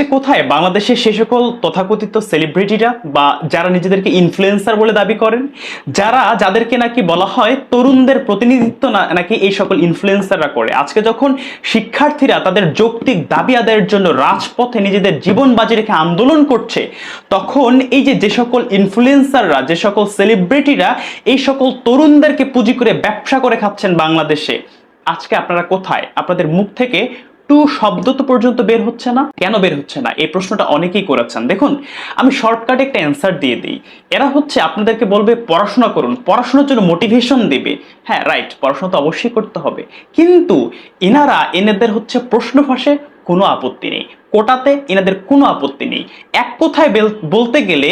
আজকে কোথায়? বাংলাদেশের সে সকল তথাকথিত সেলিব্রিটিরা বা যারা নিজেদেরকে ইনফ্লুয়েন্সার বলে দাবি করেন, যারা যাদেরকে নাকি বলা হয় তরুণদের প্রতিনিধিত্ব না, নাকি এই সকল ইনফ্লুয়েন্সাররা করে। আজকে যখন শিক্ষার্থীরা তাদের যৌক্তিক দাবি আদায়ের জন্য রাজপথে নিজেদের জীবন বাজি রেখে আন্দোলন করছে, তখন এই যে যে সকল ইনফ্লুয়েন্সাররা যে সকল সেলিব্রিটিরা এই সকল তরুণদেরকে পুঁজি করে ব্যবসা করে খাচ্ছেন বাংলাদেশে, আজকে আপনারা কোথায়? আপনাদের মুখ থেকে টু শব্দ তো পর্যন্ত বের হচ্ছে না? কেন বের হচ্ছে না? এই প্রশ্নটা অনেকেই করেছেন। দেখুন, আমি শর্টকাটে একটা অ্যান্সার দিয়ে দিই। এরা হচ্ছে আপনাদেরকে বলবে, পড়াশোনা করুন। পড়াশোনার জন্য মোটিভেশন দেবে। হ্যাঁ রাইট পড়াশোনা তো অবশ্যই করতে হবে। কিন্তু এনারা, এনেদের হচ্ছে প্রশ্ন ফাঁসে কোনো আপত্তি নেই। কোটাতে এনাদের কোনো আপত্তি নেই। এক কথায় বলতে গেলে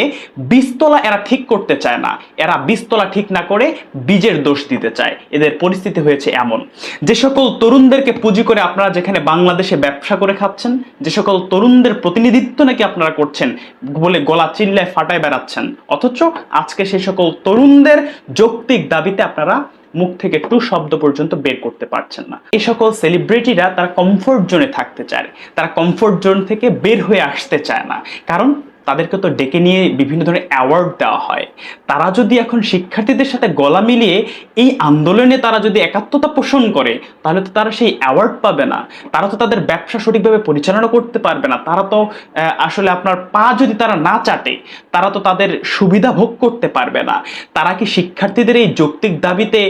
বিস্তলা এরা ঠিক করতে চায় না। এরা বীজতলা ঠিক না করে বীজের দোষ দিতে চায়। এদের পরিস্থিতি হয়েছে এমন। যে সকল তরুণদেরকে পুঁজি করে আপনারা যেখানে বাংলাদেশে ব্যবসা করে খাচ্ছেন, যে সকল তরুণদের প্রতিনিধিত্ব নাকি আপনারা করছেন বলে গলা চিল্লায় ফাটায় বেড়াচ্ছেন, অথচ আজকে সেই সকল তরুণদের যৌক্তিক দাবিতে আপনারা মুখ থেকে টু শব্দ পর্যন্ত বের করতে পারছেন না। এই সকল সেলিব্রিটিরা তারা কমফোর্ট জোনে থাকতে চায়। তারা কমফোর্ট জোন থেকে বের হয়ে আসতে চায় না। কারণ তাদেরকে তো ডেকে নিয়ে বিভিন্ন ধরনের অ্যাওয়ার্ড দেওয়া হয়। তারা যদি এখন শিক্ষার্থীদের সাথে গলা মিলিয়ে এই আন্দোলনে তারা যদি একাত্মতা পোষণ করে, তাহলে তো তারা সেই অ্যাওয়ার্ড পাবে না। তারা তো তাদের ব্যবসা সঠিকভাবে পরিচালনা করতে পারবে না। তারা তো আসলে আপনার পা যদি তারা না চাটে, তারা তো তাদের সুবিধা ভোগ করতে পারবে না। তারা কি শিক্ষার্থীদের এই যৌক্তিক দাবিতে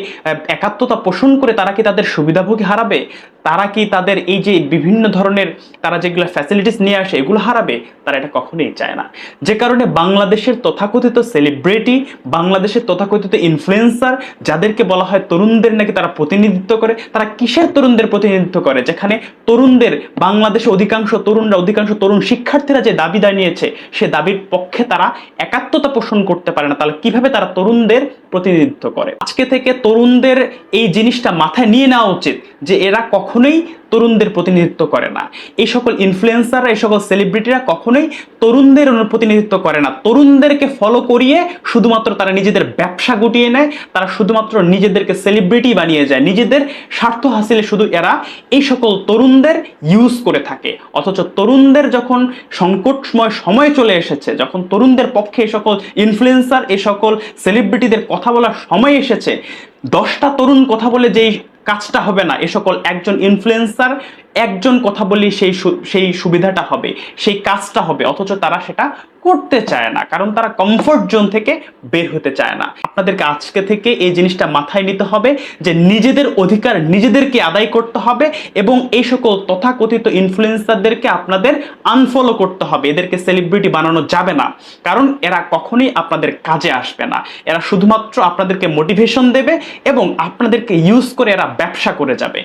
একাত্মতা পোষণ করে তারা কি তাদের সুবিধাভোগী হারাবে? তারা কি তাদের এই যে বিভিন্ন ধরনের তারা যেগুলো ফ্যাসিলিটিস নিয়ে আসে, এগুলো হারাবে? তারা এটা কখনোই চায় না। যে কারণে বাংলাদেশের তথাকথিত সেলিব্রিটি বাংলাদেশের তথাকথিত ইনফ্লুয়েন্সার যাদেরকে বলা হয় তরুণদের নাকি তারা প্রতিনিধিত্ব করে, তারা কিসের তরুণদের প্রতিনিধিত্ব করে? যেখানে তরুণদের বাংলাদেশে অধিকাংশ তরুণরা, অধিকাংশ তরুণ শিক্ষার্থীরা যে দাবি দাঁড়িয়েছে সে দাবির পক্ষে তারা একাত্মতা পোষণ করতে পারে না। তাহলে কীভাবে তারা তরুণদের প্রতিনিধিত্ব করে। আজকে থেকে তরুণদের এই জিনিসটা মাথায় নিয়ে নেওয়া উচিত যে এরা কখনোই তরুণদের প্রতিনিধিত্ব করে না। এই সকল ইনফ্লুয়েন্সার এই সকল সেলিব্রিটিরা কখনোই তরুণদের প্রতিনিধিত্ব করে না। তরুণদেরকে ফলো করিয়ে শুধুমাত্র তারা নিজেদের ব্যবসা গুটিয়ে নেয়, তারা শুধুমাত্র নিজেদেরকে সেলিব্রিটি বানিয়ে যায়। নিজেদের স্বার্থ হাসিলে শুধু এরা এই সকল তরুণদের ইউজ করে থাকে। অথচ তরুণদের যখন সংকটময় সময় চলে এসেছে, যখন তরুণদের পক্ষে এই সকল ইনফ্লুয়েন্সার এই সকল সেলিব্রিটিদের কথা বলার সময় এসেছে, দশটা তরুণ কথা বলে যেই কাজটা হবে না। এ সকল একজন ইনফ্লুয়েন্সার একজন কথা বলি সেই সেই সুবিধাটা হবে, সেই কাজটা হবে, অথচ তারা সেটা করতে চায় না, কারণ তারা কমফোর্ট জোন থেকে বের হতে চায় না। আপনাদেরকে আজকে থেকে এই জিনিসটা মাথায় নিতে হবে যে নিজেদের অধিকার নিজেদেরকে আদায় করতে হবে এবং এই সকল তথাকথিত ইনফ্লুয়েন্সারদেরকে আপনাদের আনফলো করতে হবে। এদেরকে সেলিব্রিটি বানানো যাবে না, কারণ এরা কখনোই আপনাদের কাজে আসবে না। এরা শুধুমাত্র আপনাদেরকে মোটিভেশন দেবে এবং আপনাদেরকে ইউজ করে এরা ব্যবসা করে যাবে।